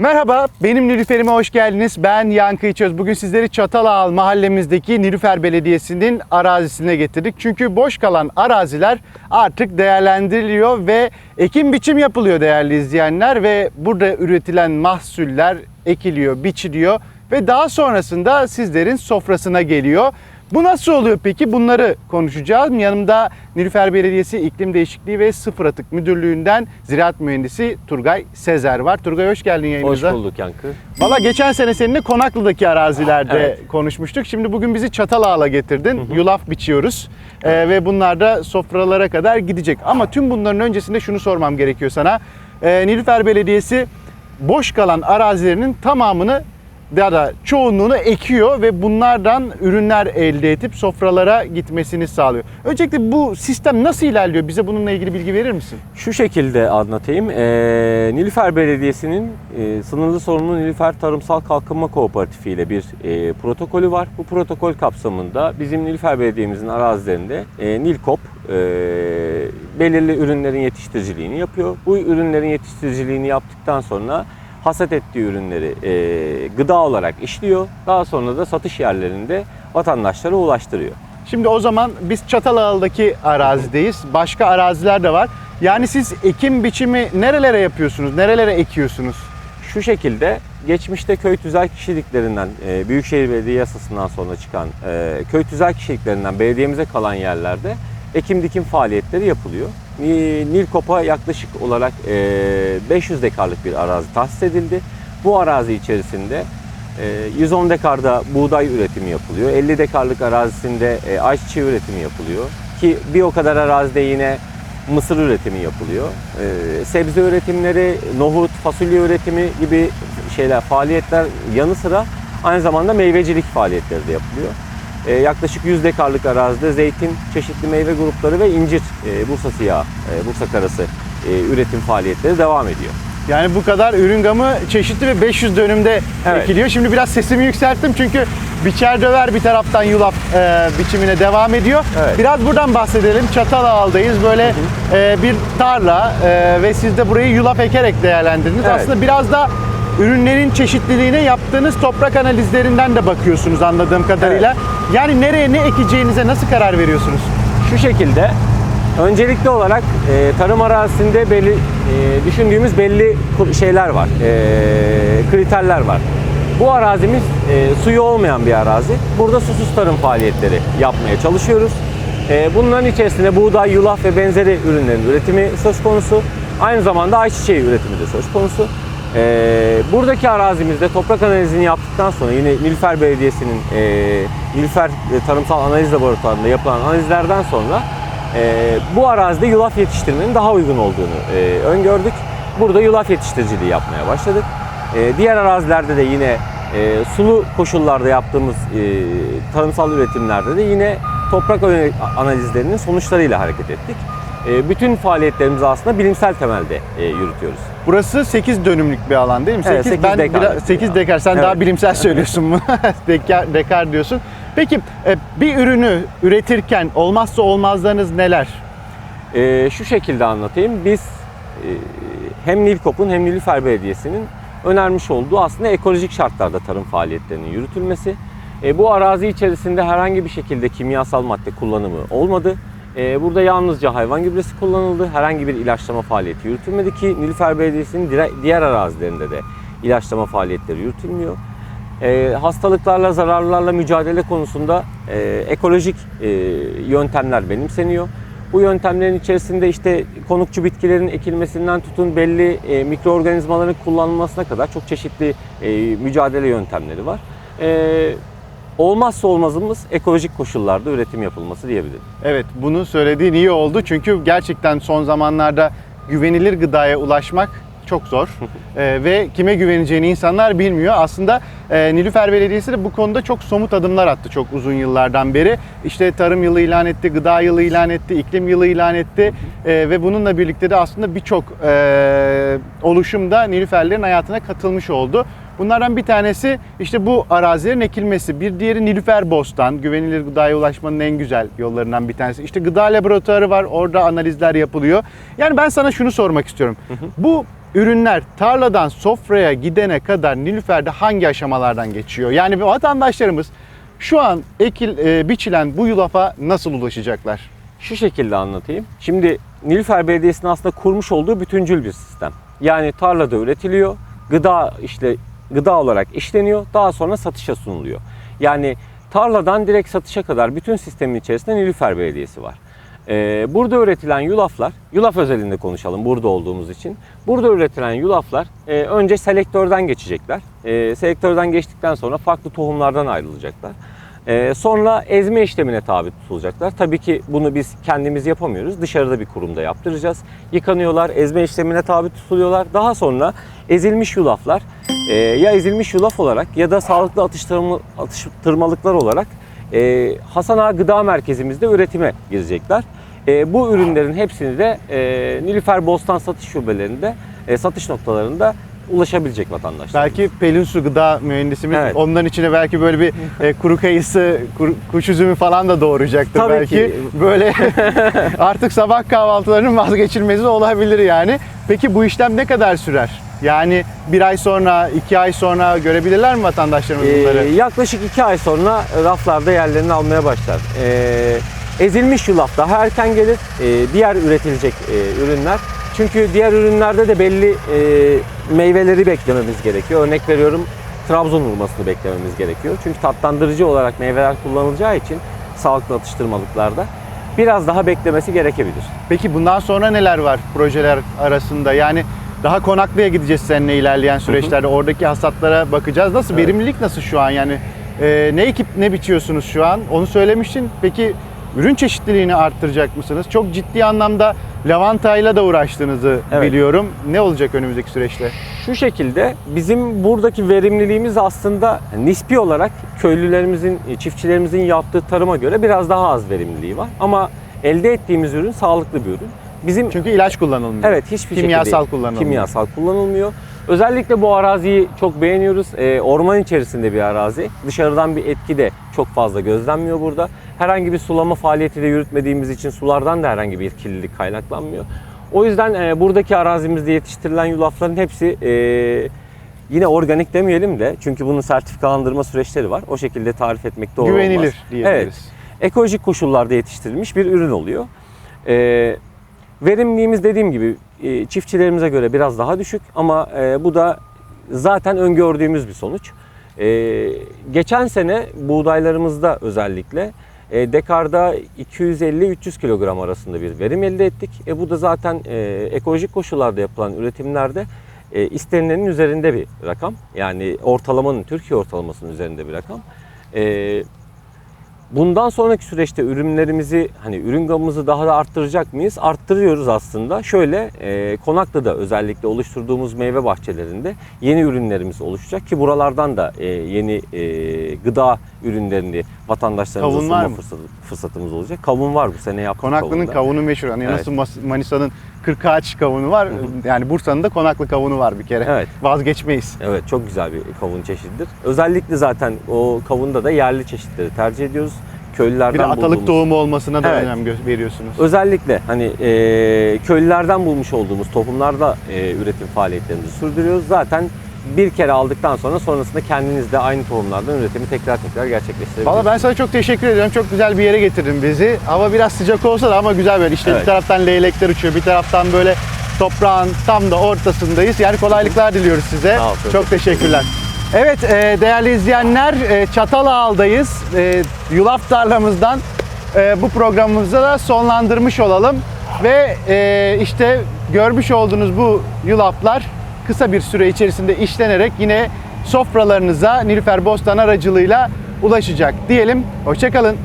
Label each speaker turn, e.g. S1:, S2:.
S1: Merhaba, benim Nilüfer'ime hoş geldiniz. Ben Yankı İçöz. Bugün sizleri Çatalağal mahallemizdeki Nilüfer Belediyesi'nin arazisine getirdik. Çünkü boş kalan araziler artık değerlendiriliyor ve ekim biçim yapılıyor değerli izleyenler. Ve burada üretilen mahsuller ekiliyor, biçiliyor ve daha sonrasında sizlerin sofrasına geliyor. Bu nasıl oluyor peki? Bunları konuşacağız. Yanımda Nilüfer Belediyesi İklim Değişikliği ve Sıfır Atık Müdürlüğü'nden Ziraat Mühendisi Turgay Sezer var. Turgay hoş geldin
S2: Hoş
S1: yayınımıza.
S2: bulduk Yankı.
S1: Valla geçen sene seninle Konaklı'daki arazilerde
S2: Evet.
S1: konuşmuştuk. Şimdi bugün bizi Çatalağa'la getirdin. Yulaf biçiyoruz. Ee, ve bunlar da sofralara kadar gidecek. Ama tüm bunların öncesinde şunu sormam gerekiyor sana. Ee, Nilüfer Belediyesi boş kalan arazilerinin tamamını ya da çoğunluğunu ekiyor ve bunlardan ürünler elde edip sofralara gitmesini sağlıyor. Öncelikle bu sistem nasıl ilerliyor? Bize bununla ilgili bilgi verir misin?
S2: Şu şekilde anlatayım. Ee, Nilüfer Belediyesi'nin e, sınırlı sorumlu Nilüfer Tarımsal Kalkınma Kooperatifi ile bir e, protokolü var. Bu protokol kapsamında bizim Nilüfer Belediye'mizin arazilerinde e, Nilkop e, belirli ürünlerin yetiştiriciliğini yapıyor. Bu ürünlerin yetiştiriciliğini yaptıktan sonra hasat ettiği ürünleri e, gıda olarak işliyor. Daha sonra da satış yerlerinde vatandaşlara ulaştırıyor.
S1: Şimdi o zaman biz Çatalağa'daki arazideyiz. Başka araziler de var. Yani siz ekim biçimi nerelere yapıyorsunuz? Nerelere ekiyorsunuz?
S2: şu şekilde geçmişte köy tüzel kişiliklerinden e, Büyükşehir Belediye Yasası'ndan sonra çıkan e, köy tüzel kişiliklerinden belediyemize kalan yerlerde ekim dikim faaliyetleri yapılıyor. Ni- Nilkop'a yaklaşık olarak e, 500 dekarlık bir arazi tahsis edildi. Bu arazi içerisinde e, 110 dekarda buğday üretimi yapılıyor. 50 dekarlık arazisinde ayçiçeği üretimi yapılıyor. Ki bir o kadar arazide yine mısır üretimi yapılıyor. Sebze üretimleri, nohut, fasulye üretimi gibi şeyler, faaliyetler yanı sıra aynı zamanda meyvecilik faaliyetleri de yapılıyor. Ee, yaklaşık 100 dekarlık arazide zeytin, çeşitli meyve grupları ve incir, e, Bursa siyahı, e, Bursa karası e, üretim faaliyetleri devam ediyor.
S1: Yani bu kadar ürün gamı çeşitli ve 500 dönümde
S2: Evet.
S1: ekiliyor. Şimdi biraz sesimi yükselttim çünkü biçer döver bir taraftan yulaf e, biçimine devam ediyor.
S2: Evet.
S1: Biraz buradan bahsedelim. Çatalağa'dayız. Böyle e, bir tarla e, ve siz de burayı yulaf ekerek değerlendirdiniz.
S2: Evet.
S1: Aslında biraz da ürünlerin çeşitliliğine yaptığınız toprak analizlerinden de bakıyorsunuz anladığım kadarıyla. Yani nereye ne ekeceğinize nasıl karar veriyorsunuz?
S2: Şu şekilde öncelikli olarak e, tarım arazisinde belli e, düşündüğümüz belli şeyler var. e, kriterler var. Bu arazimiz e, suyu olmayan bir arazi. Burada susuz tarım faaliyetleri yapmaya çalışıyoruz. E, bunların içerisinde buğday, yulaf ve benzeri ürünlerin üretimi söz konusu. Aynı zamanda ayçiçeği üretimi de söz konusu. E, buradaki arazimizde toprak analizini yaptıktan sonra yine Nilüfer Belediyesi'nin e, Nilüfer Tarımsal Analiz Laboratuvarı'nda yapılan analizlerden sonra e, bu arazide yulaf yetiştirmenin daha uygun olduğunu e, öngördük. Burada yulaf yetiştiriciliği yapmaya başladık. E, diğer arazilerde de yine e, sulu koşullarda yaptığımız e, tarımsal üretimlerde de yine toprak ana- analizlerinin sonuçlarıyla hareket ettik. E, bütün faaliyetlerimizi aslında bilimsel temelde e, yürütüyoruz.
S1: Burası 8 dönümlük bir alan değil mi?
S2: Evet,
S1: 8,
S2: 8
S1: ben
S2: dekarlık
S1: biraz-
S2: bir
S1: 8
S2: alan.
S1: dekar. Sen
S2: Evet.
S1: daha bilimsel söylüyorsun bunu. dekar, dekar diyorsun. Peki e, bir ürünü üretirken olmazsa olmazlarınız neler?
S2: Ee, şu şekilde anlatayım. Biz e, hem Nilkop'un hem Nilüfer Belediyesi'nin önermiş olduğu aslında ekolojik şartlarda tarım faaliyetlerinin yürütülmesi. E, bu arazi içerisinde herhangi bir şekilde kimyasal madde kullanımı olmadı. E, burada yalnızca hayvan gübresi kullanıldı. Herhangi bir ilaçlama faaliyeti yürütülmedi ki Nilüfer Belediyesi'nin diğer arazilerinde de ilaçlama faaliyetleri yürütülmüyor. E, hastalıklarla, zararlarla mücadele konusunda e, ekolojik e, yöntemler benimseniyor. Bu yöntemlerin içerisinde işte konukçu bitkilerin ekilmesinden tutun belli e, mikroorganizmaların kullanılmasına kadar çok çeşitli mücadele yöntemleri var. Olmazsa olmazımız ekolojik koşullarda üretim yapılması diyebilirim.
S1: Evet bunu söylediğin iyi oldu. Çünkü gerçekten son zamanlarda güvenilir gıdaya ulaşmak çok zor. Ee, ve kime güveneceğini insanlar bilmiyor. Aslında e, Nilüfer Belediyesi de bu konuda çok somut adımlar attı çok uzun yıllardan beri. İşte tarım yılı ilan etti, gıda yılı ilan etti, iklim yılı ilan etti. Ee, ve bununla birlikte de aslında birçok e, oluşum da Nilüferlerin hayatına katılmış oldu. Bunlardan bir tanesi işte bu arazilerin ekilmesi. Bir diğeri Nilüfer Bostan. Güvenilir gıdaya ulaşmanın en güzel yollarından bir tanesi. İşte gıda laboratuvarı var. Orada analizler yapılıyor. Yani ben sana şunu sormak istiyorum. Bu ürünler tarladan sofraya gidene kadar Nilüfer'de hangi aşamalardan geçiyor? Yani vatandaşlarımız şu an ekil e, biçilen bu yulafa nasıl ulaşacaklar?
S2: Şu şekilde anlatayım. Şimdi Nilüfer Belediyesi'nin aslında kurmuş olduğu bütüncül bir sistem. Yani tarlada üretiliyor, gıda işte gıda olarak işleniyor, daha sonra satışa sunuluyor. Yani tarladan direkt satışa kadar bütün sistemin içerisinde Nilüfer Belediyesi var. Ee, burada üretilen yulaflar, yulaf özelinde konuşalım burada olduğumuz için. Burada üretilen yulaflar e, önce selektörden geçecekler. E, selektörden geçtikten sonra farklı tohumlardan ayrılacaklar. Ee, sonra ezme işlemine tabi tutulacaklar. Tabii ki bunu biz kendimiz yapamıyoruz. Dışarıda bir kurumda yaptıracağız. Yıkanıyorlar, ezme işlemine tabi tutuluyorlar. Daha sonra ezilmiş yulaflar e, ya ezilmiş yulaf olarak ya da sağlıklı atıştırma, atıştırmalıklar olarak e, Hasan Ağa Gıda Merkezimizde üretime girecekler. E, bu ürünlerin hepsini de e, Nilüfer Bostan satış şubelerinde, e, satış noktalarında ulaşabilecek vatandaşlar.
S1: Belki Pelin Su gıda mühendisimiz
S2: Evet.
S1: onların içine belki böyle bir e, kuru kayısı, kuru- kuş üzümü falan da doğuracaktır
S2: Tabii
S1: belki.
S2: ki.
S1: Böyle artık sabah kahvaltılarının vazgeçilmezi olabilir yani. Peki bu işlem ne kadar sürer? Yani bir ay sonra, iki ay sonra görebilirler mi vatandaşlarımız
S2: Ee,
S1: bunları?
S2: yaklaşık iki ay sonra raflarda yerlerini almaya başlar. Ee, ezilmiş yulaf daha erken gelir. Ee, diğer üretilecek e, ürünler. Çünkü diğer ürünlerde de belli e, meyveleri beklememiz gerekiyor. Örnek veriyorum Trabzon hurmasını beklememiz gerekiyor. Çünkü tatlandırıcı olarak meyveler kullanılacağı için sağlıklı atıştırmalıklarda biraz daha beklemesi gerekebilir.
S1: Peki bundan sonra neler var projeler arasında? Yani daha Konaklı'ya gideceğiz seninle ilerleyen süreçlerde. Oradaki hasatlara bakacağız. Nasıl?
S2: Evet.
S1: Verimlilik nasıl şu an? Yani e, ne ekip ne biçiyorsunuz şu an? Onu söylemiştin. Peki ürün çeşitliliğini arttıracak mısınız? Çok ciddi anlamda lavantayla da uğraştığınızı
S2: Evet.
S1: biliyorum. Ne olacak önümüzdeki süreçte?
S2: Şu şekilde bizim buradaki verimliliğimiz aslında nispi olarak köylülerimizin, çiftçilerimizin yaptığı tarıma göre biraz daha az verimliliği var. Ama elde ettiğimiz ürün sağlıklı bir ürün. Bizim
S1: Çünkü ilaç kullanılmıyor.
S2: evet hiçbir
S1: Kimyasal
S2: şekilde
S1: kullanılmıyor.
S2: kimyasal kullanılmıyor. Özellikle bu araziyi çok beğeniyoruz. Ee, orman içerisinde bir arazi. Dışarıdan bir etki de çok fazla gözlenmiyor burada. Herhangi bir sulama faaliyeti de yürütmediğimiz için sulardan da herhangi bir kirlilik kaynaklanmıyor. O yüzden e, buradaki arazimizde yetiştirilen yulafların hepsi e, yine organik demeyelim de çünkü bunun sertifikalandırma süreçleri var. O şekilde tarif etmek doğru olmaz.
S1: Güvenilir diyebiliriz.
S2: Evet. Ekolojik koşullarda yetiştirilmiş bir ürün oluyor. Ee, verimliliğimiz dediğim gibi e, çiftçilerimize göre biraz daha düşük ama e, bu da zaten öngördüğümüz bir sonuç. Ee, geçen sene buğdaylarımızda özellikle e, dekarda 250-300 kilogram arasında bir verim elde ettik. E, bu da zaten e, ekolojik koşullarda yapılan üretimlerde e, istenilenin üzerinde bir rakam. Yani ortalamanın, Türkiye ortalamasının üzerinde bir rakam. E, bundan sonraki süreçte ürünlerimizi hani ürün gamımızı daha da arttıracak mıyız? Arttırıyoruz aslında. Şöyle e, Konaklı'da özellikle oluşturduğumuz meyve bahçelerinde yeni ürünlerimiz oluşacak ki buralardan da e, yeni e, gıda ürünlerini vatandaşlarımıza
S1: Kavun
S2: sunma fırsatımız olacak. Kavun var bu sene yaptık.
S1: Konaklı'nın kavunu meşhur. Yani
S2: evet.
S1: nasıl Manisa'nın 40 ağaç kavunu var. Yani Bursa'nın da konaklı kavunu var bir kere.
S2: Evet.
S1: Vazgeçmeyiz.
S2: Evet çok güzel bir kavun çeşididir. Özellikle zaten o kavunda da yerli çeşitleri tercih ediyoruz. Köylülerden
S1: bir de atalık
S2: bulduğumuz...
S1: tohumu olmasına da
S2: evet.
S1: önem veriyorsunuz.
S2: Özellikle hani e, köylülerden bulmuş olduğumuz tohumlarda e, üretim faaliyetlerimizi sürdürüyoruz. Zaten bir kere aldıktan sonra sonrasında kendiniz de aynı tohumlardan üretimi tekrar tekrar gerçekleştirebilirsiniz.
S1: Valla ben sana çok teşekkür ediyorum. Çok güzel bir yere getirdin bizi. Hava biraz sıcak olsa da ama güzel böyle. İşte
S2: Evet.
S1: bir taraftan leylekler uçuyor, bir taraftan böyle toprağın tam da ortasındayız. Yani kolaylıklar diliyoruz size.
S2: Sağ ol,
S1: çok teşekkürler. Evet e, değerli izleyenler e, Çatalağa'dayız. E, yulaf tarlamızdan e, bu programımızı da sonlandırmış olalım. Ve e, işte görmüş olduğunuz bu yulaflar kısa bir süre içerisinde işlenerek yine sofralarınıza Nilüfer Bostan aracılığıyla ulaşacak diyelim. Hoşçakalın.